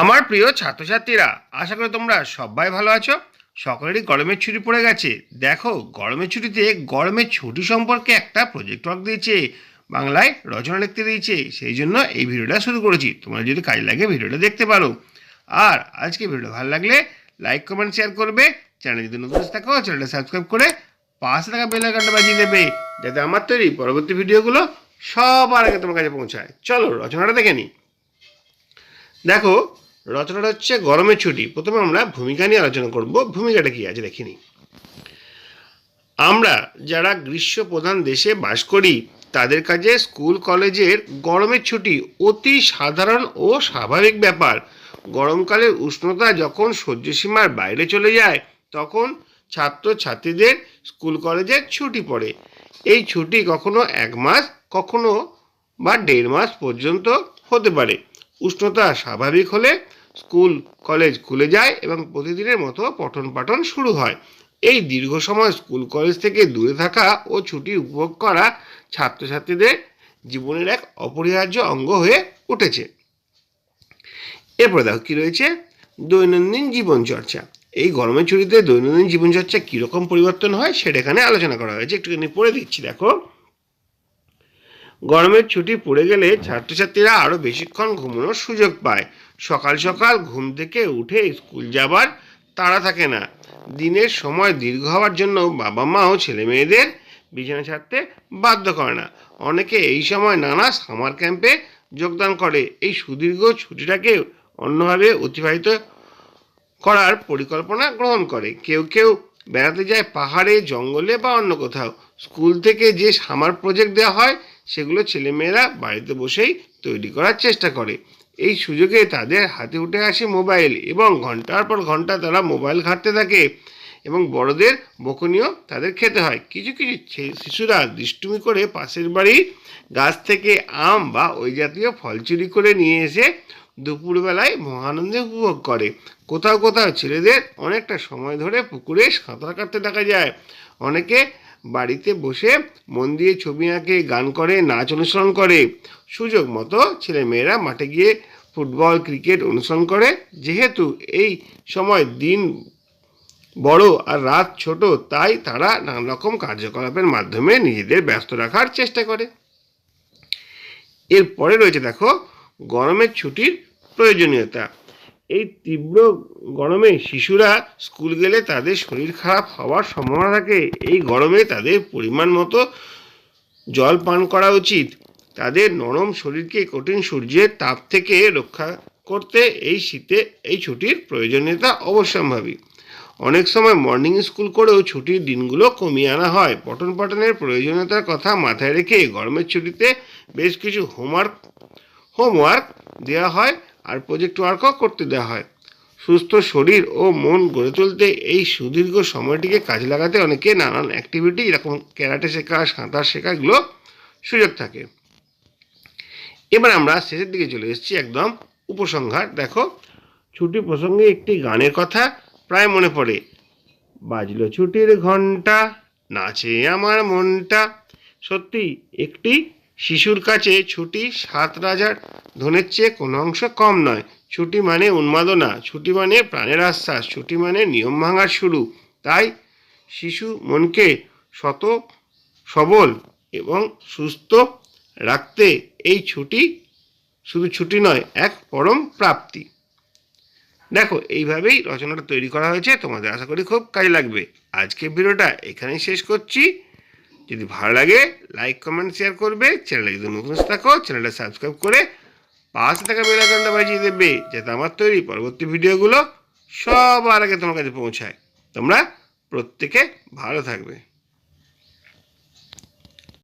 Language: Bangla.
আমার প্রিয় ছাত্রছাত্রীরা, আশা করি তোমরা সবাই ভালো আছো। সকলেরই গরমের ছুটি পড়ে গেছে। দেখো, গরমের ছুটিতে গরমের ছুটি সম্পর্কে একটা প্রজেক্ট ওয়ার্ক দিয়েছে। বাংলায় রচনা লিখতে দিয়েছে। সেই জন্য এই ভিডিওটা শুরু করেছি। তোমরা যদি কাজ লাগে ভিডিওটা দেখতে পারো। আর আজকে ভিডিও ভালো লাগলে লাইক কমেন্ট শেয়ার করবে। চ্যানেল যদি নতুন থাকো চ্যানেলটা সাবস্ক্রাইব করে পাশে থাকা বেল আইকনটা বাজিয়ে দেবে। যাতে আমার তৈরি পরবর্তী ভিডিওগুলো সবার আগে তোমার কাছে পৌঁছায়। চলো রচনাটা দেখে নিই। দেখো রচনাটা হচ্ছে গরমের ছুটি। প্রথমে আমরা ভূমিকা নিয়ে আলোচনা করব। ভূমিকাটা কি আছে দেখিনি আমরা যারা গ্রীষ্ম প্রধান দেশে বাস করি, তাদের কাছে স্কুল, কলেজের গরমের ছুটি অতি সাধারণ ও স্বাভাবিক ব্যাপার। গরমকালের উষ্ণতা যখন সহ্যসীমার বাইরে চলে যায়, তখন ছাত্র ছাত্রীদের স্কুল কলেজের ছুটি পড়ে। এই ছুটি কখনো এক মাস, কখনো বা দেড় মাস পর্যন্ত হতে পারে। উষ্ণতা স্বাভাবিক হলে স্কুল, কলেজ খুলে যায় এবং প্রতিদিনের মতো পঠন পাঠন শুরু হয়। এই দীর্ঘ সময় স্কুল, কলেজ থেকে দূরে থাকা ও ছুটি উপভোগ করা ছাত্রছাত্রীদের জীবনের এক অপরিহার্য অঙ্গ হয়ে উঠেছে। এরপরে দেখো কী রয়েছে? দৈনন্দিন জীবনচর্চা। এই গরমের ছুটিতে দৈনন্দিন জীবনচর্চা কীরকম পরিবর্তন হয় সেটা এখানে আলোচনা করা হয়েছে। একটুখানি পড়ে দিচ্ছি, দেখো। গরমের ছুটি পড়ে গেলে ছাত্রছাত্রীরা আরও বেশিক্ষণ ঘুমানোর সুযোগ পায়। সকাল সকাল ঘুম থেকে উঠে স্কুল যাবার তাড়া থাকে না। দিনের সময় দীর্ঘ হওয়ার জন্য বাবা মাও ছেলে মেয়েদের বিছানা ছাড়তে বাধ্য করে না। অনেকে এই সময় নানা সামার ক্যাম্পে যোগদান করে। এই সুদীর্ঘ ছুটিটাকে অন্যভাবে অতিবাহিত করার পরিকল্পনা গ্রহণ করে। কেউ কেউ বেড়াতে যায় পাহাড়ে, জঙ্গলে বা অন্য কোথাও। স্কুল থেকে যে সামার প্রজেক্ট দেওয়া হয় সেগুলো ছেলেমেয়েরা বাড়িতে বসেই তৈরি করার চেষ্টা করে। এই সুযোগে তাদের হাতে উঠে আসে মোবাইল এবং ঘণ্টার পর ঘণ্টা তারা মোবাইল ঘাঁটতে থাকে এবং বড়দের বকনীয় তাদের খেতে হয়। কিছু কিছু শিশুরা দুষ্টুমি করে পাশের বাড়ির গাছ থেকে আম বা ওই জাতীয় ফল চুরি করে নিয়ে এসে দুপুরবেলায় মহানন্দে উপভোগ করে। কোথাও কোথাও ছেলেদের অনেকটা সময় ধরে পুকুরে সাঁতার কাটতে দেখা যায়। অনেকে বাড়িতে বসে মন দিয়ে ছবি আঁকে, গান করে, নাচ অনুসরণ করে। সুযোগ মতো ছেলে মেয়েরা মাঠে গিয়ে ফুটবল, ক্রিকেট অনুসরণ করে। যেহেতু এই সময় দিন বড় আর রাত ছোট, তাই তারা নানা রকম কার্যকলাপের মাধ্যমে নিজেদের ব্যস্ত রাখার চেষ্টা করে। এরপরে রয়েছে দেখো, গরমের ছুটির প্রয়োজনীয়তা। এই তীব্র গরমে শিশুরা স্কুল গেলে তাদের শরীর খারাপ হওয়ার সম্ভাবনা থাকে। এই গরমে তাদের পরিমাণ মতো জল পান করা উচিত। তাদের নরম শরীরকে কঠিন সূর্যের তাপ থেকে রক্ষা করতে এই শীতে এই ছুটির প্রয়োজনীয়তা অবশ্যম্ভাবী। অনেক সময় মর্নিং স্কুল করেও ছুটির দিনগুলো কমিয়ে আনা হয়। পঠন পাঠনের প্রয়োজনীয়তার কথা মাথায় রেখে গরমের ছুটিতে বেশ কিছু হোমওয়ার্ক হোমওয়ার্ক দেওয়া হয়। আর প্রজেক্ট ওয়ার্কও করতে দেওয়া হয়। সুস্থ শরীর ও মন গড়ে তুলতে এই সুদীর্ঘ সময়টিকে কাজে লাগাতে অনেকে নানান অ্যাক্টিভিটি এরকম ক্যারাটে শেখা, সাঁতার শেখা এগুলো সুযোগ থাকে। এবার আমরা শেষের দিকে চলে এসেছি একদম উপসংহার। দেখো, ছুটি প্রসঙ্গে একটি গানের কথা প্রায় মনে পড়ে। বাজলো ছুটির ঘণ্টা নাচে আমার মনটা। সত্যি, একটি শিশুর কাছে ছুটি সাত রাজার, ধনের চেয়ে কোনো অংশ কম নয়। ছুটি মানে উন্মাদনা, ছুটি মানে প্রাণের আশ্বাস, ছুটি মানে নিয়ম ভাঙার শুরু। তাই শিশু মনকে শত সবল এবং সুস্থ রাখতে এই ছুটি শুধু ছুটি নয়, এক পরম প্রাপ্তি। দেখো, এইভাবেই রচনাটা তৈরি করা হয়েছে। তোমাদের আশা করি খুব কাজে লাগবে। আজকের ভিডিওটা এখানেই শেষ করছি। যদি ভালো লাগে লাইক কমেন্ট শেয়ার করবে চ্যানেলে যদি নতুন থাকো চ্যানেলটা সাবস্ক্রাইব করে পাশে থাকা বেল বাজিয়ে দেবে, যাতে আমার তৈরি পরবর্তী ভিডিওগুলো সবার আগে তোমার কাছে পৌঁছায়। তোমরা প্রত্যেকে ভালো থাকবে।